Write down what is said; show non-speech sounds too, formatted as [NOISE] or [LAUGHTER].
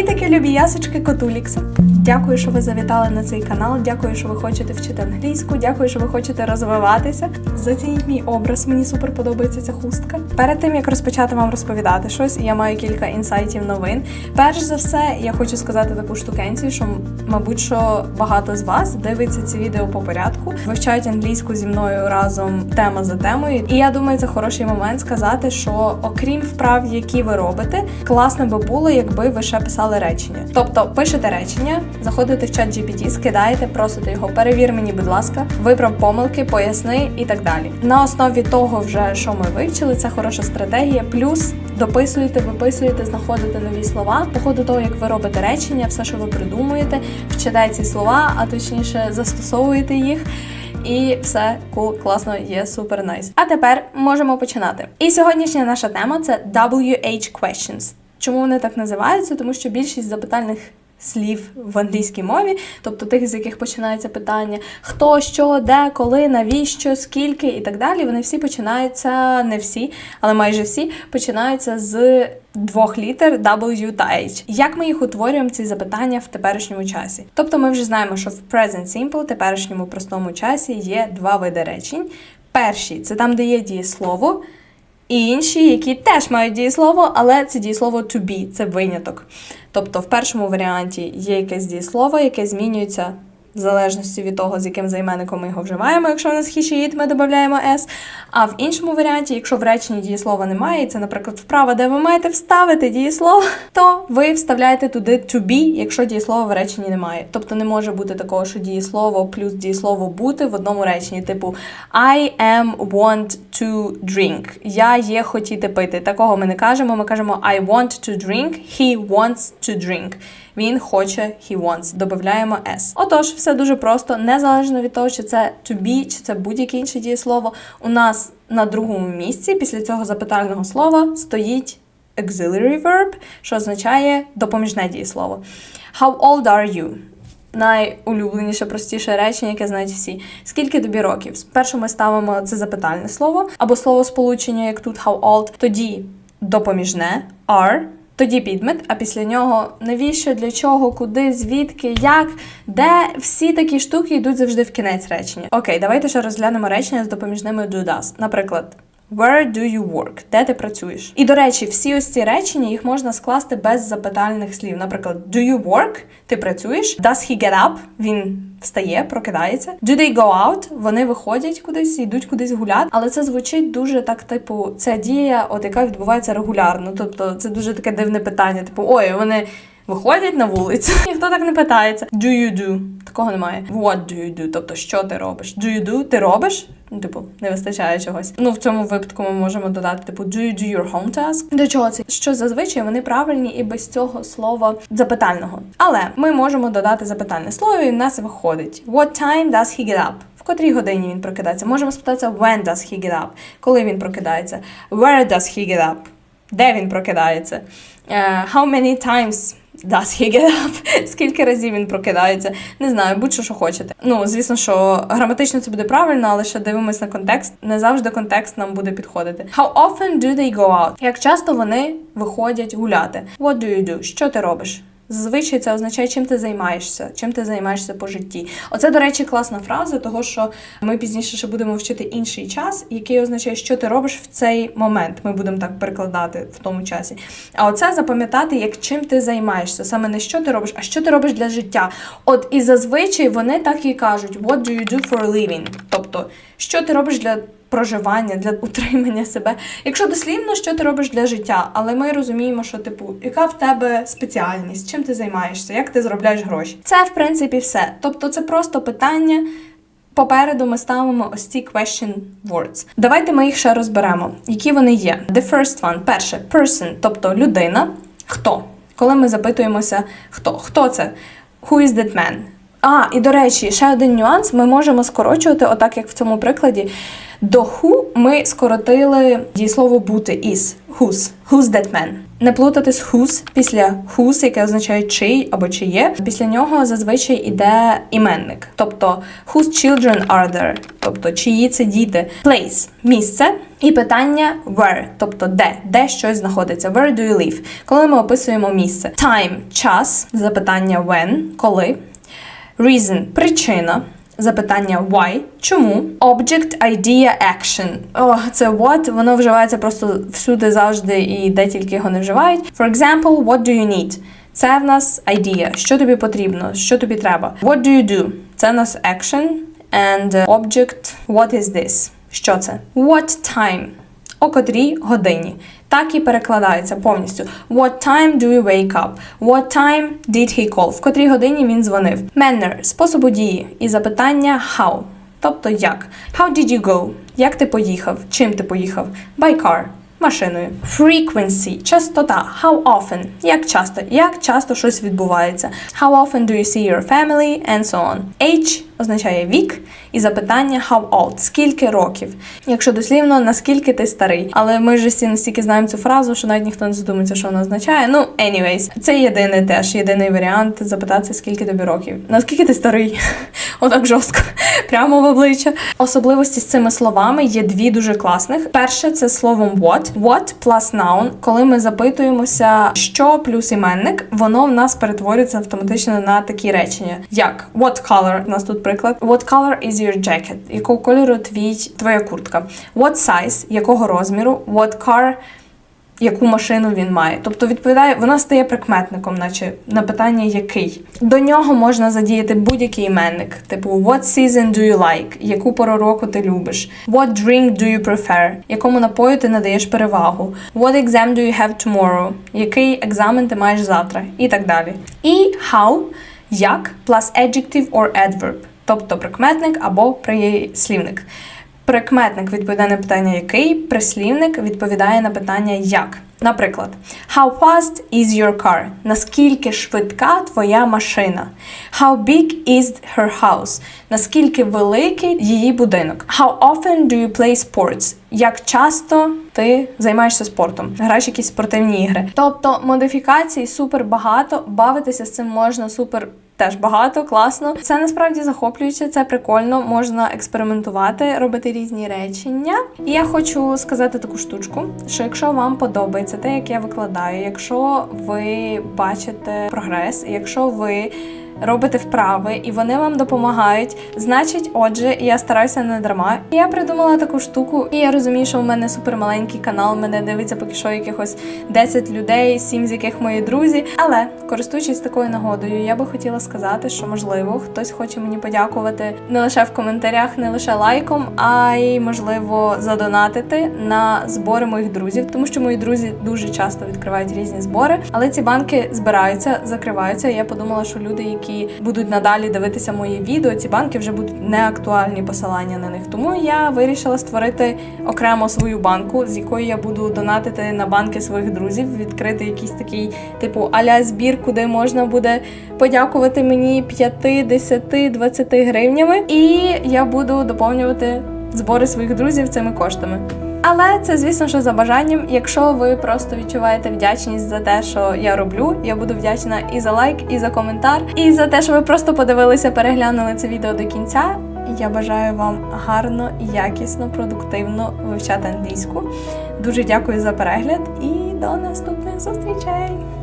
Привітики, любі ясочки Котулікса. Дякую, що ви завітали на цей канал. Дякую, що ви хочете вчити англійську. Дякую, що ви хочете розвиватися. Зацініть мій образ. Мені супер подобається ця хустка. Перед тим як розпочати вам розповідати щось, я маю кілька інсайтів новин. Перш за все, я хочу сказати таку штукенцію, що мабуть, що багато з вас дивиться ці відео по порядку, вивчають англійську зі мною разом тема за темою. І я думаю, це хороший момент сказати, що окрім вправ, які ви робите, класно би було, якби ви ще писали речення. Тобто пишете речення, заходите в чат GPT, скидаєте, просите його, перевір мені, будь ласка, виправ помилки, поясни і так далі. На основі того, вже що ми вивчили, це хороша стратегія. Плюс дописуєте, виписуєте, знаходите нові слова. По ходу того, як ви робите речення, все, що ви придумуєте, вчите ці слова, а точніше застосовуєте їх. І все кул, класно, є супер найс. А тепер можемо починати. І сьогоднішня наша тема це WH questions. Чому вони так називаються? Тому що більшість запитальних слів в англійській мові, тобто тих, з яких починається питання хто, що, де, коли, навіщо, скільки і так далі. Вони всі починаються, не всі, але майже всі починаються з двох літер W та H. Як ми їх утворюємо ці запитання в теперішньому часі? Тобто ми вже знаємо, що в Present Simple, теперішньому простому часі, є два види речень. Перший це там, де є дієслово. І інші, які теж мають дієслово, але це дієслово to be, це виняток. Тобто в першому варіанті є якесь дієслово, яке змінюється в залежності від того, з яким займенником ми його вживаємо. Якщо в нас she, it, ми додаємо s. А в іншому варіанті, якщо в реченні дієслова немає, і це, наприклад, вправа, де ви маєте вставити дієслово, [LAUGHS] то ви вставляєте туди to be, якщо дієслова в реченні немає. Тобто не може бути такого, що дієслово плюс дієслово бути в одному реченні, типу I am want to drink. Я є хотіти пити. Такого ми не кажемо. Ми кажемо I want to drink, he wants to drink. Він хоче, he wants. Додаємо s. Отож, все дуже просто, незалежно від того, чи це to be, чи це будь-яке інше дієслово. У нас на другому місці після цього запитального слова стоїть auxiliary verb, що означає допоміжне дієслово. How old are you? Найулюбленіше, простіше речення, яке знають всі. Скільки тобі років? Спершу ми ставимо це запитальне слово або слово сполучення, як тут how old, тоді допоміжне are, тоді підмет, а після нього навіщо, для чого, куди, звідки, як, де всі такі штуки йдуть завжди в кінець речення. Окей, давайте ще розглянемо речення з допоміжними do does. Наприклад. Where do you work? Де ти працюєш? І до речі, всі ось ці речення їх можна скласти без запитальних слів. Наприклад, do you work? Ти працюєш? Does he get up? Він встає, прокидається. Do they go out? Вони виходять кудись, йдуть кудись гуляти. Але це звучить дуже так, типу, це дія, от яка відбувається регулярно. Тобто це дуже таке дивне питання. Типу, ой, вони. Виходять на вулицю, [LAUGHS] ніхто так не питається. Do you do? Такого немає. What do you do? Тобто, що ти робиш? Do you do? Ти робиш? Ну, типу, не вистачає чогось. Ну, в цьому випадку ми можемо додати, типу, do you do your home task? До чого це? Що зазвичай вони правильні і без цього слова запитального. Але ми можемо додати запитальне слово, і в нас виходить. What time does he get up? В котрій годині він прокидається? Можемо спитатися, when does he get up? Коли він прокидається? Where does he get up? Де він прокидається? Uh, how many times Does he get up? Скільки разів він прокидається? Не знаю, будь-що що хочете. Ну, звісно, що граматично це буде правильно, але ще дивимось на контекст. Не завжди контекст нам буде підходити. How often do they go out? Як часто вони виходять гуляти? What do you do? Що ти робиш? Зазвичай це означає, чим ти займаєшся, чим ти займаєшся по житті. Оце, до речі, класна фраза, того що ми пізніше ще будемо вчити інший час, який означає, що ти робиш в цей момент. Ми будемо так перекладати в тому часі. А оце запам'ятати, як чим ти займаєшся, саме не що ти робиш, а що ти робиш для життя. От і зазвичай вони так і кажуть: What do you do for a living? Тобто, що ти робиш для проживання, для утримання себе. Якщо дослівно, що ти робиш для життя, але ми розуміємо, що типу, яка в тебе спеціальність, чим ти займаєшся, як ти заробляєш гроші. Це в принципі все. Тобто, це просто питання. Попереду ми ставимо ось ці question words. Давайте ми їх ще розберемо. Які вони є? The first one. Перше person, тобто людина. Хто? Коли ми запитуємося, хто? Хто це? Who is that man? А, і до речі, ще один нюанс: ми можемо скорочувати, отак як в цьому прикладі. До who ми скоротили дієслово бути is. Who's. Who's that man? Не плутати з whose. Після whose, яке означає чий або чиє. Після нього зазвичай іде іменник. Тобто whose children are there, тобто чиї це діти. Place місце. І питання where, тобто де, де щось знаходиться. Where do you live? Коли ми описуємо місце. Time час, запитання when, коли. Reason причина. Запитання why, чому. Object, idea, action. О, це what, воно вживається просто всюди завжди і де тільки його не вживають. For example, what do you need? Це в нас idea, що тобі потрібно, що тобі треба. What do you do? Це в нас action. And uh, object, what is this? Що це? What time? О котрій годині. Так і перекладається повністю. What time do you wake up? What time did he call? В котрій годині він дзвонив. Manner – способу дії. І запитання how. Тобто як. How did you go? Як ти поїхав? Чим ти поїхав? By car. Машиною. Frequency – частота. How often? Як часто? Як часто щось відбувається? How often do you see your family? And so on. Age означає вік. І запитання how old? Скільки років? Якщо дослівно, наскільки ти старий. Але ми ж всі настільки знаємо цю фразу, що навіть ніхто не задумається, що вона означає. Ну, anyways, це єдиний теж, єдиний варіант запитатися, скільки тобі років. Наскільки ти старий? [LAUGHS] Отак жорстко, [LAUGHS] прямо в обличчя. Особливості з цими словами є дві дуже класних. Перше це словом what. What plus noun. Коли ми запитуємося, що плюс іменник, воно в нас перетворюється автоматично на такі речення, як what color, у нас тут приклад. What color is your jacket? Якого кольору твій твоя куртка? What size? Якого розміру? What car? яку машину він має. Тобто відповідає, вона стає прикметником, наче на питання який. До нього можна задіяти будь-який іменник, типу What season do you like? Яку пору року ти любиш? What drink do you prefer? Якому напою ти надаєш перевагу? What exam do you have tomorrow? Який екзамен ти маєш завтра? І так далі. І how як plus adjective or adverb, тобто прикметник або прислівник. Прикметник відповідає на питання який, прислівник відповідає на питання як. Наприклад, How fast is your car? Наскільки швидка твоя машина? How big is her house? Наскільки великий її будинок? How often do you play sports? Як часто ти займаєшся спортом? Граєш якісь спортивні ігри? Тобто модифікацій супер багато, бавитися з цим можна супер Теж багато, класно. Це насправді захоплююче, це прикольно, можна експериментувати, робити різні речення. І я хочу сказати таку штучку: що якщо вам подобається те, як я викладаю, якщо ви бачите прогрес, якщо ви робите вправи і вони вам допомагають. Значить, отже, я стараюся не дарма. Я придумала таку штуку, і я розумію, що у мене супермаленький канал. Мене дивиться поки що якихось 10 людей, 7 з яких мої друзі. Але користуючись такою нагодою, я би хотіла сказати, що можливо хтось хоче мені подякувати не лише в коментарях, не лише лайком, а й можливо задонатити на збори моїх друзів, тому що мої друзі дуже часто відкривають різні збори, але ці банки збираються, закриваються. Я подумала, що люди, які які будуть надалі дивитися мої відео, ці банки вже будуть не актуальні посилання на них. Тому я вирішила створити окремо свою банку, з якої я буду донатити на банки своїх друзів, відкрити якийсь такий типу аля збір, куди можна буде подякувати мені 5, 10, 20 гривнями. І я буду доповнювати збори своїх друзів цими коштами. Але це, звісно, що за бажанням. Якщо ви просто відчуваєте вдячність за те, що я роблю, я буду вдячна і за лайк, і за коментар, і за те, що ви просто подивилися, переглянули це відео до кінця. Я бажаю вам гарно, якісно, продуктивно вивчати англійську. Дуже дякую за перегляд і до наступних зустрічей!